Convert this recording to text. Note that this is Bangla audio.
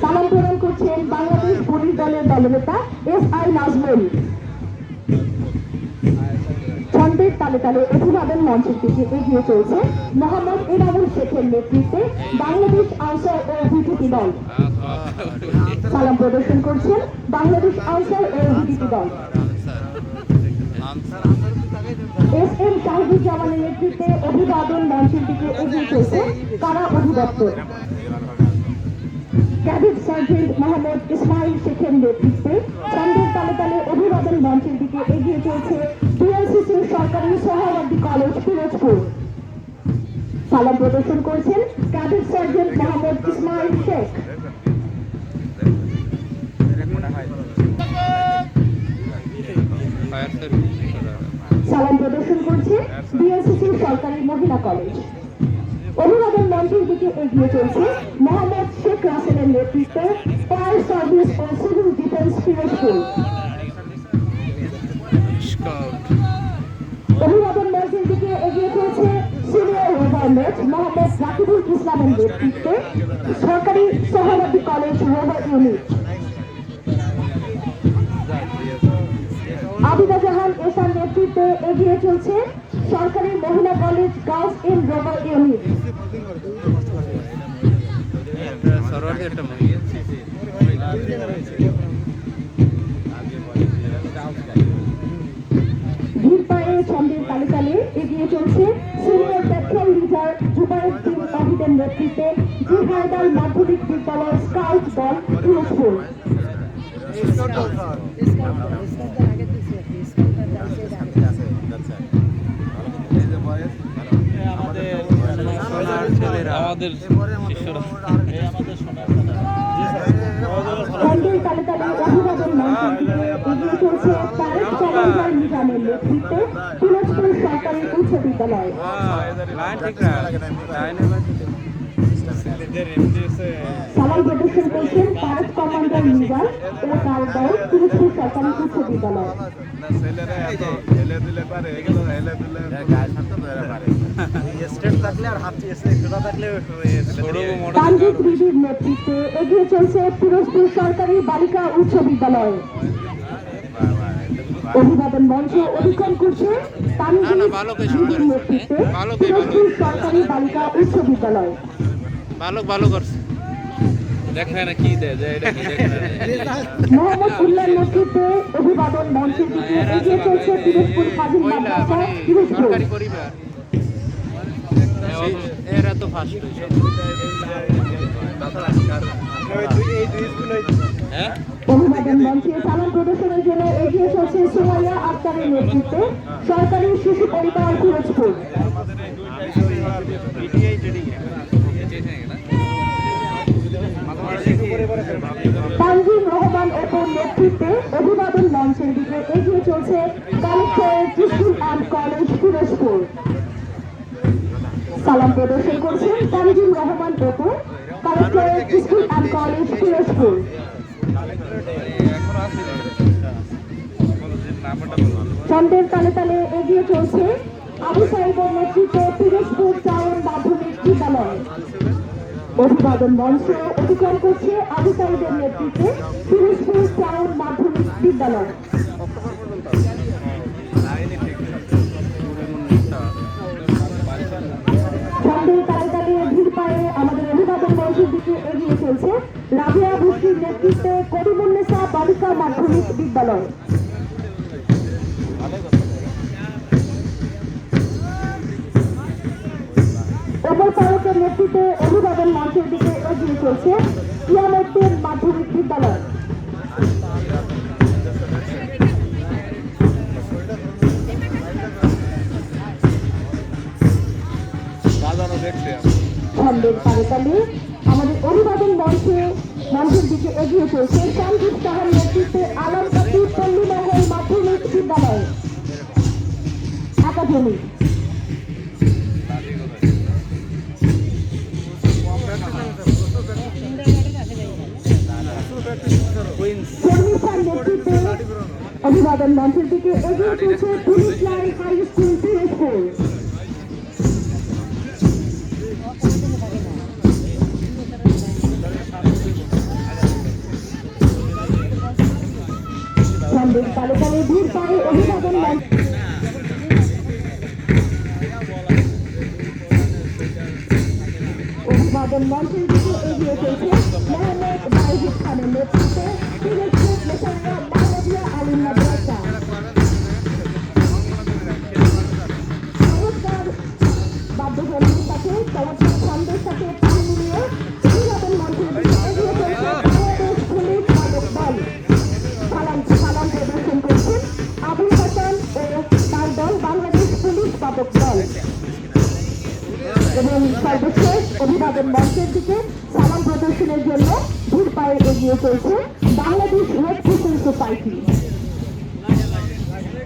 সালাম প্রদান করছেন বাংলাদেশ পুলিশ দলের দলনেতা এস আই নাজমুল। ছন্দের তালে তালে অভিবাদন মঞ্চের দিকে এগিয়ে চলছে মোহাম্মদ এনামুল শেখের নেতৃত্বে বাংলাদেশ আনসার ও ভিডিপি দল। সালাম প্রদর্শন করছেন বাংলাদেশ আনসার ও ভিডিপি দল। এস এম শাহিদুজ্জামানের নেতৃত্বে অভিবাদন মঞ্চের দিকে এগিয়ে চলছে কারা অধিদপ্তর? ক্যাডেট সার্জেন্ট মোহাম্মদ ইসমাইল শেখের নেতৃত্বে ছন্দের তালে তালে অভিবাদন মঞ্চের দিকে এগিয়ে চলছে বিএলসিসির সরকারি সহায়বাদী কলেজ, পিরোজপুর। সালাম প্রদর্শন করছেন cadet sergeant Mohammad Ismail Sheikh. Fire service সালাম প্রদর্শন করছে বিএলসিসির সরকারি মহিলা কলেজ। অভিবাদন মঞ্চের দিকে এগিয়ে চলছে মোহাম্মদ শেখ রাসেলের নেতৃত্বে ফায়ার সার্ভিস ও সিভিল ডিফেন্স পিরোজপুর অভিবাদন মঞ্চের দিকে এগিয়ে চলছে সিনিয়র গভর্নমেন্ট মোহাম্মদ রাকিবুল ইসলামের নেতৃত্বে সরকারি সহবাদী কলেজ রোভার ইউনিট। আবিদা নেতৃত্বে এগিয়ে চলছে সরকারি মহিলা college girls in rover unit movie ছন্দের তালে এগিয়ে চলছে সিনিয়র পেট্রোল লিডার জুবাইদ্দিন অহিদের নেতৃত্বে জিহাইদাল মাধ্যমিক বিদ্যালয় স্কাউট দল পিরোজপুর বিদ্যালয়। লাইন ঠিক না। সালাম প্রদর্শন করছেন প্যারেড কমান্ডার নিজাম ও দল পিরোজপুর সরকারি উচ্চ বিদ্যালয় এগিয়ে চলছে পিরোজপুর সরকারি বালিকা উচ্চ বিদ্যালয় অভিবাদন মঞ্চ অধিকার করছে সুন্দর। বিবির নেতৃত্বে পিরোজপুর সরকারি বালিকা উচ্চ বিদ্যালয় ভালো ভালো করছে। দেখে না কি দেয় যে এটা কি দেখে না মোহাম্মদ উল্লার অভিবাদন মঞ্চের দিকে এগিয়ে চলছে পিরোজপুর ফাজিল মহিলা মাদ্রাসা মানে সরকারি পরিবার। এরা তো ফার্স্ট হ্যাঁ? অভিবাদন মঞ্চে সালাম প্রদর্শনের জন্য এগিয়ে চলছে সোমাইয়া আক্তারের নেতৃত্বে সরকারি শিশু পরিবার পিরোজপুর তানজিম রহমান অপুর নেতৃত্বে অভিবাদন মঞ্চের দিকে এগিয়ে চলছে collectorate school and college Pirojpur সালাম প্রদর্শন করছেন Tanzim Rahman Apu collectorate school and college Pirojpur চন্দ্রের তালে তালে এগিয়ে চলছে আবু সাইদের নেতৃত্বে পিরোজপুর টাউন মাধ্যমিক বিদ্যালয়। অভিবাদন মঞ্চ অধিকার করছে আবু সাইদের নেতৃত্বে পিরোজপুর টাউন মাধ্যমিক বিদ্যালয়। আমাদের মঞ্চের দিকে এগিয়ে চলছে। রাবিয়া নেতৃত্বে মাধ্যমিক বিদ্যালয়। ফারুকের নেতৃত্বে অভিবাদন মঞ্চের দিকে এগিয়ে চলছে ইয়ামুদ্দিন মাধ্যমিক বিদ্যালয়। তালে আমাদের অভিবাদন মঞ্চে মঞ্চের দিকে এগিয়ে চলছে সঞ্জিত সাহার নেতৃত্বে মাধ্যমিক বিদ্যালয়। একাডেমি। অভিবাদন মঞ্চের দিকে এগিয়ে চলছে police line high school Pirojpur Sandesh তালুকালে ভিড় পায় অভিবাদন মঞ্চ অভিবাদন মঞ্চের এবং সর্বশেষ অভিবাদন মঞ্চের দিকে সালাম প্রদর্শনের জন্য ভিড় পায়ে এগিয়ে চলছে বাংলাদেশ রেড সোসাইটি।